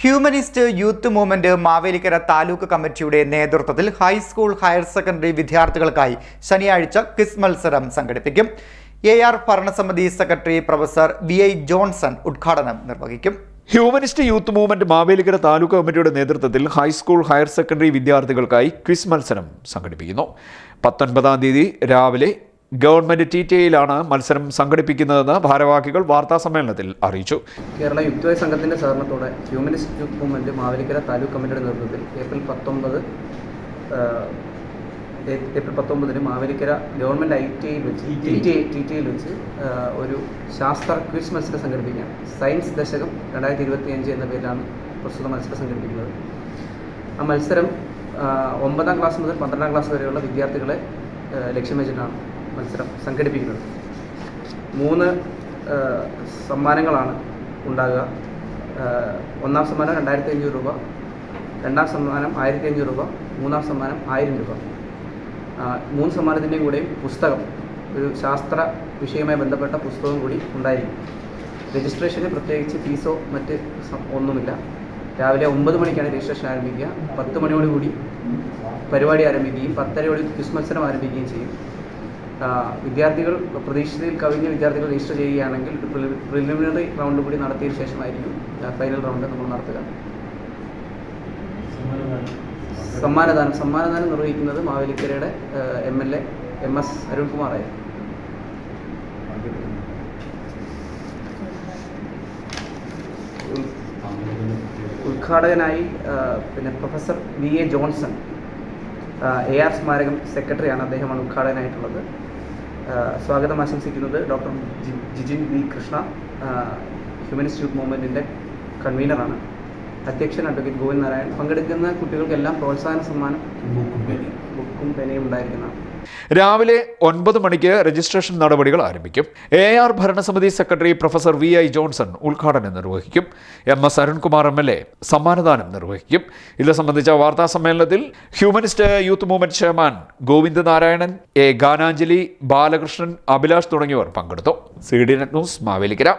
Humanist youth movement Mavelikara taluk കമ്മിറ്റിയുടെ നേതൃത്വത്തിൽ high school higher secondary വിദ്യാർത്ഥികൾക്കായി ശനിയാഴ്ച ക്വിസ് മത്സരം സംഘടിപ്പിക്കും. എ ആർ ഭരണസമിതി secretary professor V I Johnson ഉദ്ഘാടനം നിർവഹിക്കും. Humanist youth movement Mavelikara taluk കമ്മിറ്റിയുടെ നേതൃത്വത്തിൽ ഹൈസ്കൂൾ ഹയർ സെക്കൻഡറി വിദ്യാർത്ഥികൾക്കായി ക്വിസ് മത്സരം സംഘടിപ്പിക്കുന്നു. പത്തൊൻപതാം തീയതി രാവിലെ ഗവൺമെന്റ് ടി ടി ഐയിലാണ് മത്സരം സംഘടിപ്പിക്കുന്നതെന്ന് ഭാരവാഹികൾ വാർത്താ സമ്മേളനത്തിൽ അറിയിച്ചു. കേരള യുക്തിവായ സംഘത്തിന്റെ സഹകരണത്തോടെ humanist youth movement Mavelikara taluk കമ്മിറ്റിയുടെ നേതൃത്വത്തിൽ ഏപ്രിൽ പത്തൊമ്പത് ഏപ്രിൽ പത്തൊമ്പതിന് മാവേലിക്കര ഗവൺമെന്റ് ഐ ടി ഐയിൽ വെച്ച് T T I. T T ഐയിൽ വെച്ച് ഒരു ശാസ്ത്ര ക്വിസ് മത്സരം സംഘടിപ്പിക്കുകയാണ്. സയൻസ് ദശകം രണ്ടായിരത്തി ഇരുപത്തി അഞ്ച് എന്ന പേരിലാണ് പ്രസ്തുത മത്സരം സംഘടിപ്പിക്കുന്നത്. ആ മത്സരം ഒമ്പതാം ക്ലാസ് മുതൽ പന്ത്രണ്ടാം ക്ലാസ് വരെയുള്ള വിദ്യാർത്ഥികളെ ലക്ഷ്യം വെച്ചിട്ടാണ് മത്സരം സംഘടിപ്പിക്കുന്നത്. മൂന്ന് സമ്മാനങ്ങളാണ് ഉണ്ടാകുക. ഒന്നാം സമ്മാനം രണ്ടായിരത്തി അഞ്ഞൂറ് രൂപ രണ്ടാം സമ്മാനം ആയിരത്തി അഞ്ഞൂറ് രൂപ മൂന്നാം സമ്മാനം ആയിരം രൂപ. മൂന്ന് സമ്മാനത്തിന്റെയും കൂടെയും പുസ്തകം ഒരു ശാസ്ത്ര വിഷയവുമായി ബന്ധപ്പെട്ട പുസ്തകം കൂടി ഉണ്ടായിരിക്കും. രജിസ്ട്രേഷന് പ്രത്യേകിച്ച് ഫീസോ മറ്റ് ഒന്നുമില്ല. രാവിലെ ഒമ്പത് മണിക്കാണ് രജിസ്ട്രേഷൻ ആരംഭിക്കുക. പത്ത് മണിയോടുകൂടി പരിപാടി ആരംഭിക്കുകയും പത്തരയോട് ക്വിസ് മത്സരം ആരംഭിക്കുകയും ചെയ്യും. വിദ്യാർത്ഥികൾ പ്രതീക്ഷിതയിൽ കവിഞ്ഞ വിദ്യാർത്ഥികൾ രജിസ്റ്റർ ചെയ്യുകയാണെങ്കിൽ ഒരു പ്രിലിമിനറി റൗണ്ട് കൂടി നടത്തിയതിനു ശേഷമായിരിക്കും ഫൈനൽ റൗണ്ട് നമ്മൾ നടത്തുക. സമ്മാനദാനം സമ്മാനദാനം നിർവഹിക്കുന്നത് മാവേലിക്കരയുടെ M L A M S അരുൺകുമാറായിരുന്നു ഉദ്ഘാടകനായി പിന്നെ professor V A Johnson A R സ്മാരകം സെക്രട്ടറിയാണ് അദ്ദേഹമാണ് ഉദ്ഘാടകനായിട്ടുള്ളത്. സ്വാഗതം ആശംസിക്കുന്നത് doctor Jijin V Krishna humanist youth മൂവ്മെന്റിന്റെ കൺവീനറാണ്. അധ്യക്ഷൻ അഡ്വക്കേറ്റ് ഗോവിന്ദ് നാരായൺ പങ്കെടുക്കുന്ന കുട്ടികൾക്കെല്ലാം പ്രോത്സാഹന സമ്മാനം. പേനയും ഉണ്ടായിരിക്കുന്നതാണ് രാവിലെ ഒൻപത് മണിക്ക് രജിസ്ട്രേഷൻ നടപടികൾ ആരംഭിക്കും. എ ആർ ഭരണസമിതി secretary professor V I Johnson ഉദ്ഘാടനം നിർവഹിക്കും. M S Arunkumar M L A സമ്മാനദാനം നിർവഹിക്കും. ഇത് സംബന്ധിച്ച വാർത്താ സമ്മേളനത്തിൽ humanist youth movement chairman Govind Narayanan A Gananjali Balakrishnan Abhilash തുടങ്ങിയവർ പങ്കെടുത്തു. C D net news Mavelikara.